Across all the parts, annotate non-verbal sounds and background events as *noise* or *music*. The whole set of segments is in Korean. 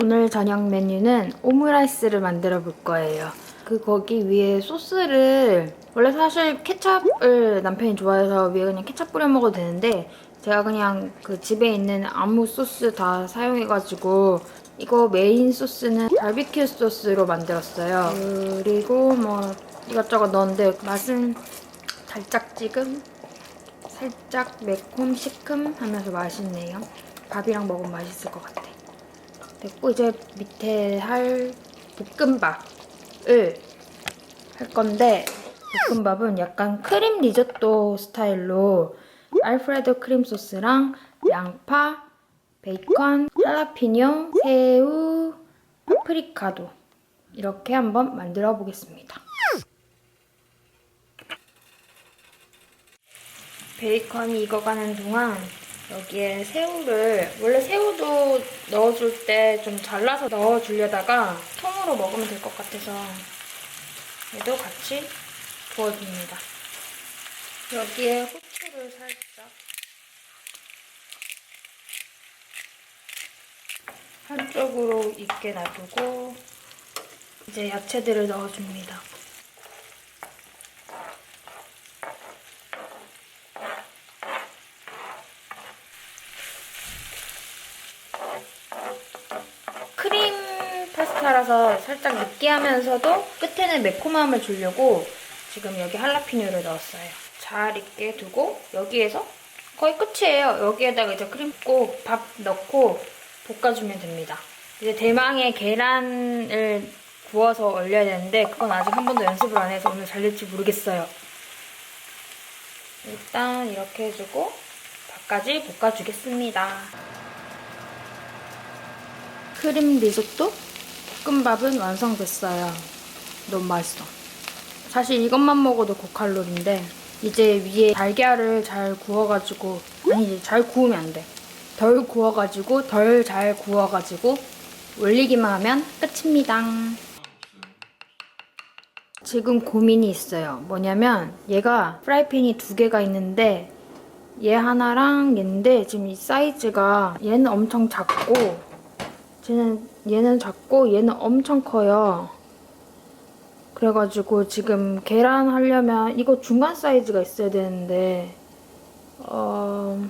오늘 저녁 메뉴는 오므라이스를 만들어 볼 거예요. 그 거기 위에 소스를 원래 사실 케찹을 남편이 좋아해서 위에 그냥 케찹 뿌려 먹어도 되는데 제가 그냥 그 집에 있는 아무 소스 다 사용해가지고 이거 메인 소스는 바비큐 소스로 만들었어요. 그리고 뭐 이것저것 넣었는데 맛은 달짝지근 살짝 매콤 시큼 하면서 맛있네요. 밥이랑 먹으면 맛있을 것 같아. 됐고 이제 밑에 할 볶음밥을 할 건데 볶음밥은 약간 크림 리조또 스타일로 알프레도 크림 소스랑 양파, 베이컨, 할라피뇨, 새우, 파프리카도 이렇게 한번 만들어 보겠습니다. 베이컨이 익어가는 동안 여기에 새우를 원래 새우도 넣어줄 때 좀 잘라서 넣어주려다가 통으로 먹으면 될 것 같아서 얘도 같이 부어줍니다. 여기에 후추를 살짝 한쪽으로 익게 놔두고 이제 야채들을 넣어줍니다. 크림 파스타라서 살짝 느끼하면서도 끝에는 매콤함을 주려고 지금 여기 할라피뇨를 넣었어요. 잘 익게 두고 여기에서 거의 끝이에요. 여기에다가 이제 크림 붓고 밥 넣고 볶아주면 됩니다. 이제 대망의 계란을 구워서 올려야 되는데 그건 아직 한 번도 연습을 안 해서 오늘 잘 될지 모르겠어요. 일단 이렇게 해주고 밥까지 볶아주겠습니다. 크림 리조또 볶음밥은 완성됐어요. 너무 맛있어. 사실 이것만 먹어도 고칼로리인데 이제 위에 달걀을 잘 구워가지고 아니 잘 구우면 안 돼. 덜 구워가지고 덜 잘 구워가지고 올리기만 하면 끝입니다. 지금 고민이 있어요. 뭐냐면 얘가 프라이팬이 두 개가 있는데 얘 하나랑 얘인데 지금 이 사이즈가 얘는 엄청 작고 쟤는 얘는 작고 얘는 엄청 커요. 그래가지고 지금 계란 하려면 이거 중간 사이즈가 있어야 되는데 어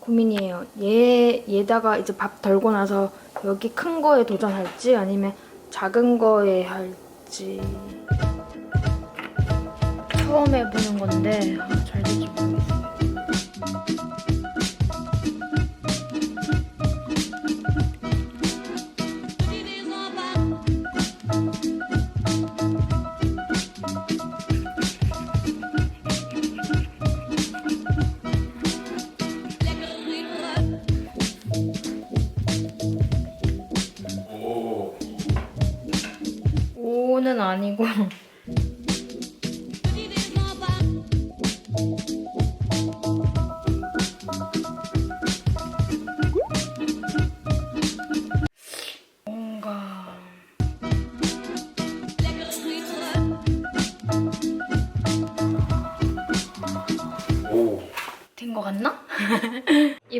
고민이에요. 얘 얘다가 이제 밥 덜고 나서 여기 큰 거에 도전할지 아니면 작은 거에 할지 처음 해보는 건데 아, 잘 될지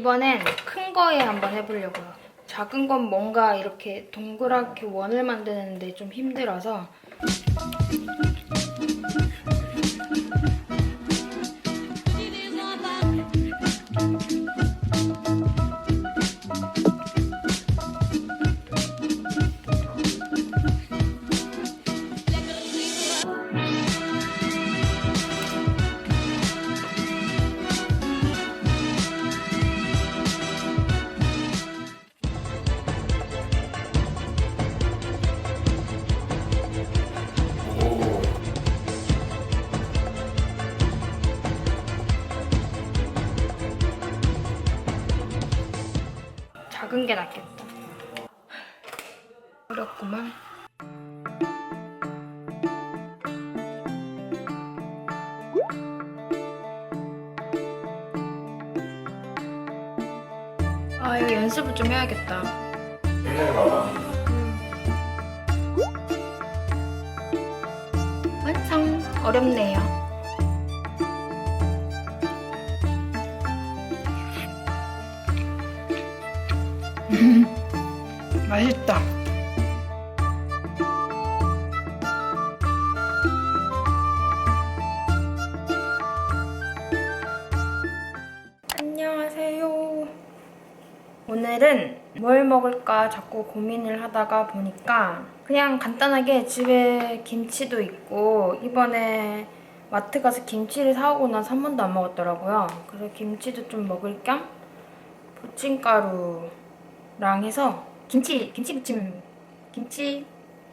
이번엔 큰 거에 한번 해보려고요. 작은 건 뭔가 이렇게 동그랗게 원을 만드는데 좀 힘들어서 아, 이거 연습을 좀 해야겠다. 옛날에 봐봐. 완성! 어렵네요. *laughs* 맛있다. 뭘 먹을까 자꾸 고민을 하다가 보니까 그냥 간단하게 집에 김치도 있고 이번에 마트 가서 김치를 사오고 나서 한 번도 안 먹었더라고요. 그래서 김치도 좀 먹을 겸 부침가루랑 해서 김치 김치 부침 김치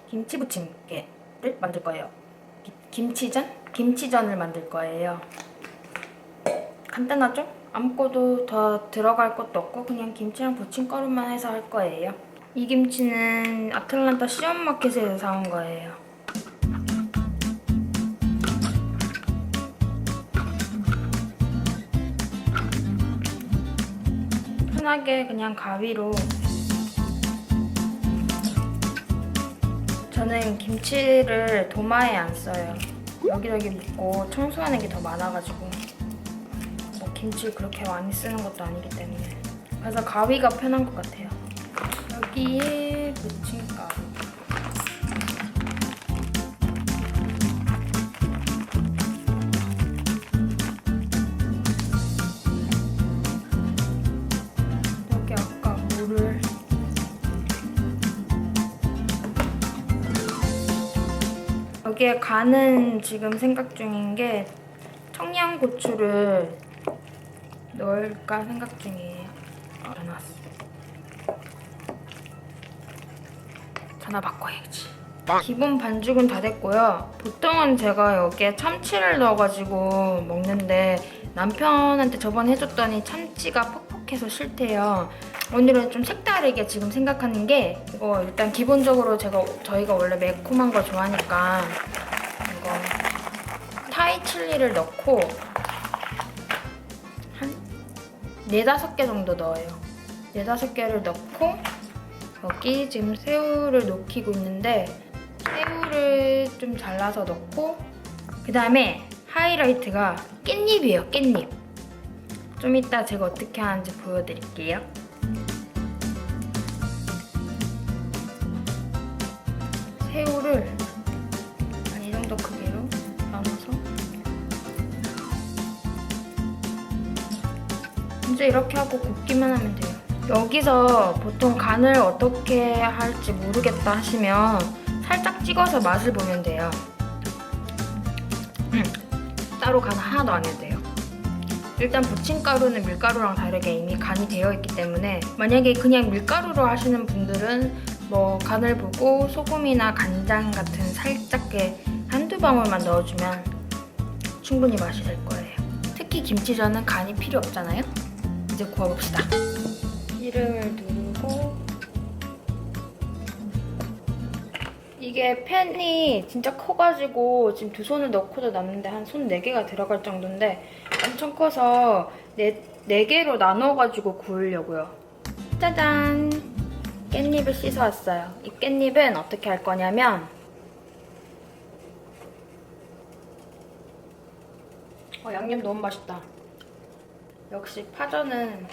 김치 부침개를 만들 거예요. 기- 김치전 김치전을 만들 거예요. 간단하죠? 아무것도 더 들어갈 것도 없고 그냥 김치랑 부침가루만 해서 할 거예요. 이 김치는 아틀란타 시엄마켓에서 사온 거예요. 편하게 그냥 가위로 저는 김치를 도마에 안 써요. 여기저기 묻고 청소하는 게 더 많아가지고 뭐 김치 그렇게 많이 쓰는 것도 아니기 때문에 그래서 가위가 편한 것 같아요. 여기에 부침가루. 여기 아까 물을 여기에 간은 지금 생각 중인 게 청양고추를 넣을까 생각 중이에요. 아, 전화 바꿔야지. 기본 반죽은 다 됐고요. 보통은 제가 여기에 참치를 넣어가지고 먹는데 남편한테 저번에 해줬더니 참치가 퍽퍽해서 싫대요. 오늘은 좀 색다르게 지금 생각하는 게 이거 일단 기본적으로 제가 저희가 원래 매콤한 거 좋아하니까 이거 타이 칠리를 넣고 한 네다섯 개 정도 넣어요. 네다섯 개를 넣고 여기 지금 새우를 녹이고 있는데 새우를 좀 잘라서 넣고 그 다음에 하이라이트가 깻잎이에요 깻잎 좀 이따 제가 어떻게 하는지 보여드릴게요 새우를 이제 이렇게 하고 굽기만 하면 돼요. 여기서 보통 간을 어떻게 할지 모르겠다 하시면 살짝 찍어서 맛을 보면 돼요. 음, *clears throat* 따로 간 하나도 안 해도 돼요. 일단 부침가루는 밀가루랑 다르게 이미 간이 되어 있기 때문에 만약에 그냥 밀가루로 하시는 분들은 뭐 간을 보고 소금이나 간장 같은 살짝게 한두 방울만 넣어주면 충분히 맛이 될 거예요. 특히 김치전은 간이 필요 없잖아요. 이제 구워봅시다. 기름을 두르고 이게 팬이 진짜 커가지고 지금 두 손을 넣고도 남는데 한 손 4개가 들어갈 정도인데 엄청 커서 네, 4개로 나눠가지고 구우려고요. 짜잔! 깻잎을 씻어왔어요. 이 깻잎은 어떻게 할 거냐면 어, 양념 너무 맛있다. 역시 파전은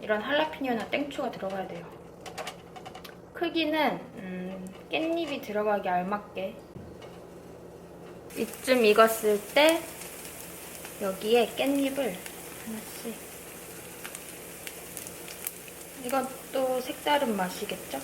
이런 할라피뇨나 땡초가 들어가야 돼요. 크기는 음, 깻잎이 들어가기 알맞게 이쯤 익었을 때 여기에 깻잎을 하나씩 이것도 색다른 맛이겠죠?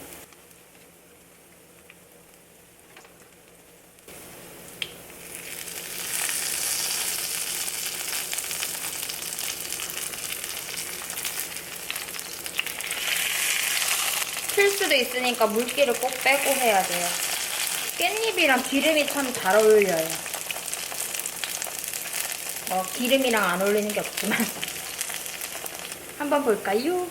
있으니까 물기를 꼭 빼고 해야 돼요. 깻잎이랑 기름이 참 잘 어울려요. 뭐 기름이랑 안 어울리는 게 없지만 *laughs* 한번 볼까요?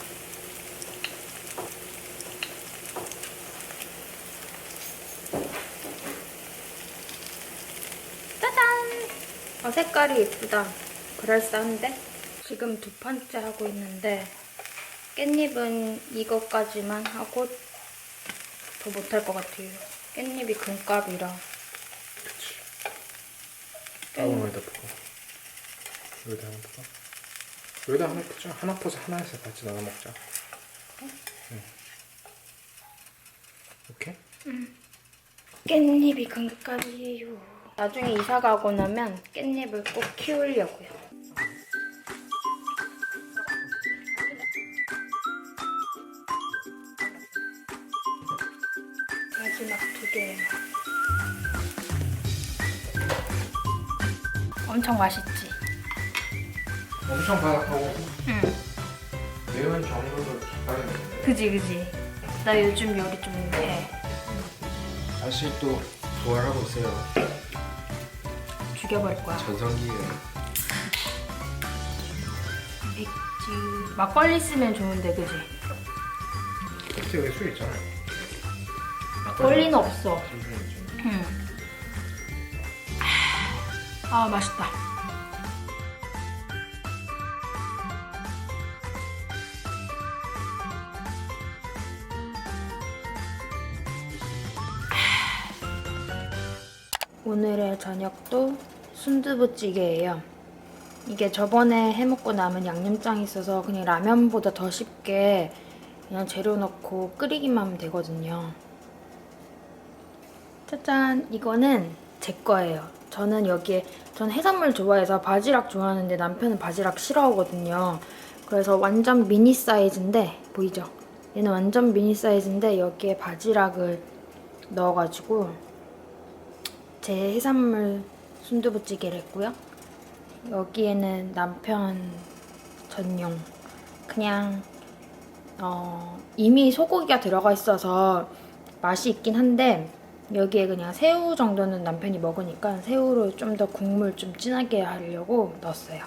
짜잔! 어, 색깔이 예쁘다. 그럴싸한데? 지금 두 판째 하고 있는데 깻잎은 이것까지만 하고 더 못할 것 같아요. 깻잎이 금값이라. 그치. 따봉에다 푸고. 여기다 하나 푸고. 여기다 하나 푸자. 하나 푸자. 하나에서 같이 나눠 먹자. 오케이? 깻잎이 금값이에요. 나중에 이사 가고 나면 깻잎을 꼭 키우려고요. 엄청 맛있지? 엄청 바삭하고 응. 매운 정도도 기깔렸는데 그지 그지. 나 요즘 요리 좀 해. 다시 또 부활하고 있어요. 죽여버릴 거야. 전성기에 맥주. 막걸리 쓰면 좋은데 그지? 그때 여기 술 있잖아요. 막걸리는 없어. 음. 아 맛있다. 오늘의 저녁도 순두부찌개예요. 이게 저번에 해먹고 남은 양념장이 있어서 그냥 라면보다 더 쉽게 그냥 재료 넣고 끓이기만 하면 되거든요. 짜잔 이거는 제 거예요. 저는 여기에 전 해산물 좋아해서 바지락 좋아하는데 남편은 바지락 싫어하거든요. 그래서 완전 미니 사이즈인데 보이죠? 얘는 완전 미니 사이즈인데 여기에 바지락을 넣어가지고 제 해산물 순두부찌개를 했고요. 여기에는 남편 전용. 그냥 어, 이미 소고기가 들어가 있어서 맛이 있긴 한데 여기에 그냥 새우 정도는 남편이 먹으니까 새우로 좀 더 국물 좀 진하게 하려고 넣었어요.